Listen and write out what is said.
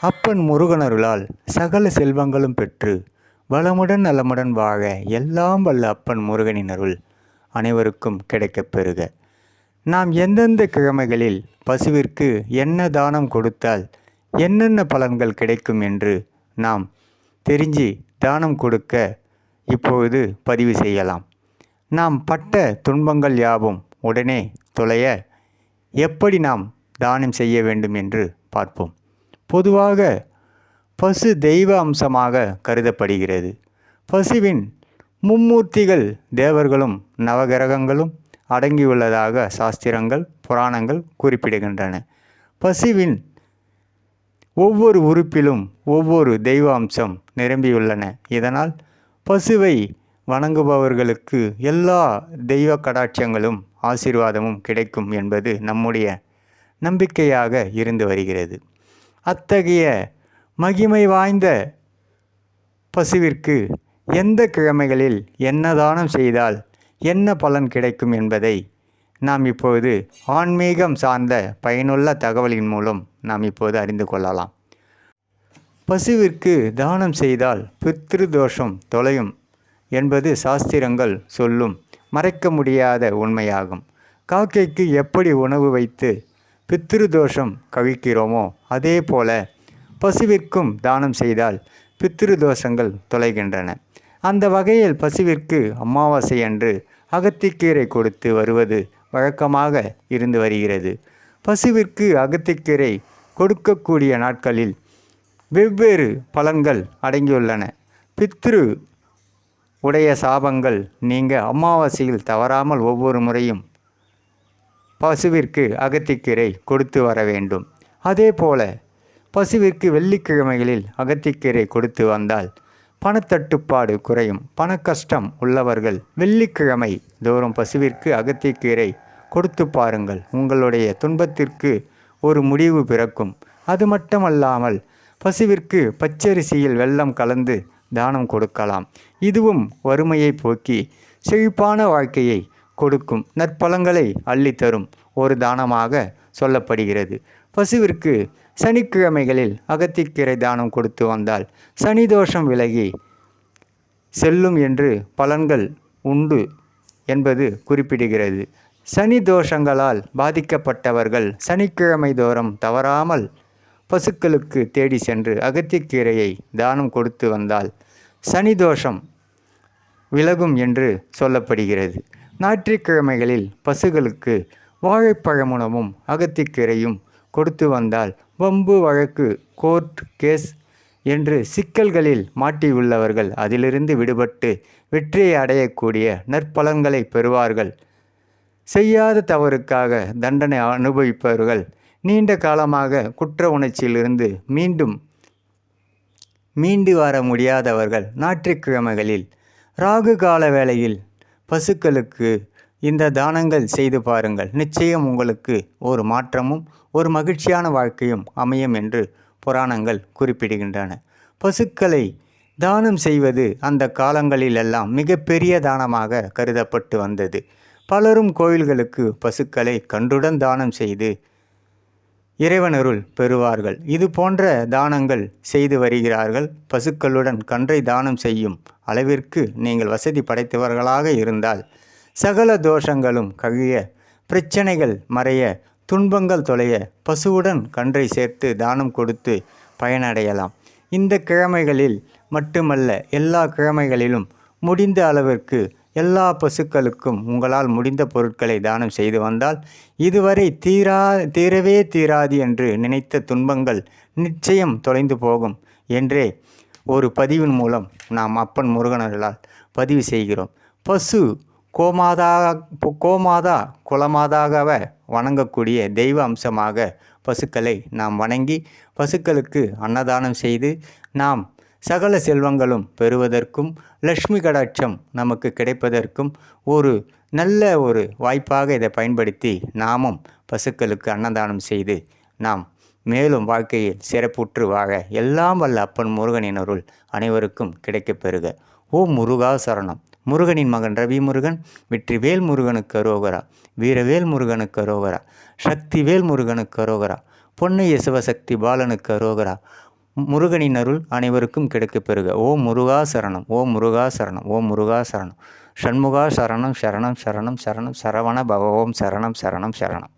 அப்பன் முருகனருளால் சகல செல்வங்களும் பெற்று வளமுடன் நலமுடன் வாழ எல்லாம் வல்ல அப்பன் முருகனின் அருள் அனைவருக்கும் கிடைக்கப் பெறுக. நாம் எந்தெந்த கிழமைகளில் பசுவிற்கு என்ன தானம் கொடுத்தால் என்னென்ன பலன்கள் கிடைக்கும் என்று நாம் தெரிஞ்சு தானம் கொடுக்க இப்பொழுது பதிவு செய்யலாம். நாம் பட்ட துன்பங்கள் யாவும் உடனே தொலைய எப்படி நாம் தானம் செய்ய வேண்டும் என்று பார்ப்போம். பொதுவாக பசு தெய்வ அம்சமாக கருதப்படுகிறது. பசுவின் மும்மூர்த்திகள் தேவர்களும் நவகிரகங்களும் அடங்கியுள்ளதாக சாஸ்திரங்கள் புராணங்கள் குறிப்பிடுகின்றன. பசுவின் ஒவ்வொரு உறுப்பிலும் ஒவ்வொரு தெய்வ அம்சம் நிரம்பியுள்ளன. இதனால் பசுவை வணங்குபவர்களுக்கு எல்லா தெய்வ கடாட்சங்களும் ஆசீர்வாதமும் கிடைக்கும் என்பது நம்முடைய நம்பிக்கையாக இருந்து வருகிறது. அத்தகைய மகிமை வாய்ந்த பசுவிற்கு எந்த கிழமைகளில் என்ன தானம் செய்தால் என்ன பலன் கிடைக்கும் என்பதை நாம் இப்போது ஆன்மீகம் சார்ந்த பயனுள்ள தகவலின் மூலம் நாம் இப்போது அறிந்து கொள்ளலாம். பசுவிற்கு தானம் செய்தால் பித்ரு தோஷம் தொலையும் என்பது சாஸ்திரங்கள் சொல்லும் மறைக்க முடியாத உண்மையாகும். காக்கைக்கு எப்படி உணவு வைத்து பித்திருதோஷம் தோஷம் அதே போல பசுவிற்கும் தானம் செய்தால் பித்திருதோஷங்கள் தொலைகின்றன. அந்த வகையில் பசுவிற்கு அமாவாசை அன்று அகத்திக்கீரை கொடுத்து வருவது வழக்கமாக இருந்து வருகிறது. பசுவிற்கு அகத்திக்கீரை கொடுக்கக்கூடிய நாட்களில் வெவ்வேறு பலன்கள் அடங்கியுள்ளன. பித்ரு உடைய சாபங்கள் நீங்க அமாவாசையில் தவறாமல் ஒவ்வொரு முறையும் பசுவிற்கு அகத்திக்கீரை கொடுத்து வர வேண்டும் அதே போல பசுவிற்கு வெள்ளிக்கிழமைகளில் அகத்திக்கீரை கொடுத்து வந்தால் பணத்தட்டுப்பாடு குறையும். பணக்கஷ்டம் உள்ளவர்கள் வெள்ளிக்கிழமை தோறும் பசுவிற்கு அகத்திக்கீரை கொடுத்து பாருங்கள். உங்களுடைய துன்பத்திற்கு ஒரு முடிவு பிறக்கும். அது மட்டுமல்லாமல் பசுவிற்கு பச்சரிசியில் வெள்ளம் கலந்து தானம் கொடுக்கலாம். இதுவும் வறுமையை போக்கி செழிப்பான வாழ்க்கையை கொடுக்கும். நற்பலங்களை அள்ளித்தரும். ஒரு தானமாக சொல்லப்படுகிறது. பசுவிற்கு சனிக்கிழமைகளில் அகத்திக்கீரை தானம் கொடுத்து வந்தால் சனி தோஷம் விலகி செல்லும் என்று பலன்கள் உண்டு என்பது குறிப்பிடுகிறது. சனி தோஷங்களால் பாதிக்கப்பட்டவர்கள் சனிக்கிழமை தோறும் தவறாமல் பசுக்களுக்கு தேடி சென்று அகத்திக்கீரையை தானம் கொடுத்து வந்தால் சனி தோஷம் விலகும் என்று சொல்லப்படுகிறது. ஞாயிற்றுக்கிழமைகளில் பசுகளுக்கு வாழைப்பழமுனமும் அகத்திக்கீரையும் கொடுத்து வந்தால் வம்பு வழக்கு கோர்ட் கேஸ் என்று சிக்கல்களில் மாட்டியுள்ளவர்கள் அதிலிருந்து விடுபட்டு வெற்றியை அடையக்கூடிய நற்பலன்களை பெறுவார்கள். செய்யாத தவறுக்காக தண்டனை அனுபவிப்பவர்கள் நீண்ட காலமாக குற்ற உணர்ச்சியிலிருந்து மீண்டும் மீண்டு வர முடியாதவர்கள் ஞாயிற்றுக்கிழமைகளில் ராகு கால வேளையில் பசுக்களுக்கு இந்த தானங்கள் செய்து பாருங்கள். நிச்சயம் உங்களுக்கு ஒரு மாற்றமும் ஒரு மகிழ்ச்சியான வாழ்க்கையும் அமையும் என்று புராணங்கள் குறிப்பிடுகின்றன. பசுக்களை தானம் செய்வது அந்த காலங்களிலெல்லாம் மிகப்பெரிய தானமாக கருதப்பட்டு வந்தது. பலரும் கோயில்களுக்கு பசுக்களை கன்றுடன் தானம் செய்து இறைவனருள் பெறுவார்கள். இது போன்ற தானங்கள் செய்து வருகிறார்கள். பசுக்களுடன் கன்றை தானம் செய்யும் அளவிற்கு நீங்கள் வசதி படைத்தவர்களாக இருந்தால் சகல தோஷங்களும் கழிய பிரச்சனைகள் மறைய துன்பங்கள் தொலைய பசுவுடன் கன்றை சேர்த்து தானம் கொடுத்து பயனடையலாம். இந்த கிழமைகளில் மட்டுமல்ல எல்லா கிழமைகளிலும் முடிந்த அளவிற்கு எல்லா பசுக்களுக்கும் உங்களால் முடிந்த பொருட்களை தானம் செய்து வந்தால் இதுவரை தீரா தீரவே தீராது என்று நினைத்த துன்பங்கள் நிச்சயம் தொலைந்து போகும் என்றே ஒரு பதிவின் மூலம் நாம் அப்பன் முருகனர்களால் பதிவு செய்கிறோம். பசு கோமாதா கோமாதா குலமாதாக வணங்கக்கூடிய தெய்வ அம்சமாக பசுக்களை நாம் வணங்கி பசுக்களுக்கு அன்னதானம் செய்து நாம் சகல செல்வங்களும் பெறுவதற்கும் லக்ஷ்மி கடாட்சம் நமக்கு கிடைப்பதற்கும் ஒரு நல்ல ஒரு வாய்ப்பாக இதை பயன்படுத்தி நாமும் பசுக்களுக்கு அன்னதானம் செய்து நாம் மேலும் வாழ்க்கையில் சிறப்புற்று வாழ எல்லாம் வல்ல அப்பன் முருகனின் அருள் அனைவருக்கும் கிடைக்கப் பெறுக. ஓ முருகா சரணம். முருகனின் மகன் ரவி முருகன் வெற்றிவேல் முருகனுக்கு அரோகரா வீரவேல் முருகனுக்கு அரோகரா சக்திவேல் முருகனுக்கு அரோகரா பொன்னைய சிவசக்தி பாலனுக்கு அரோகரா முருகனின் அருள் அனைவருக்கும் கிடைக்கப் பெறுக. ஓ முருகா சரணம் ஓ முருகா சரணம் ஓ முருகா சரணம். ஷண்முகா சரணம் சரணம் சரணம் சரணம் சரவண பவ ஓம் சரணம் சரணம் சரணம்.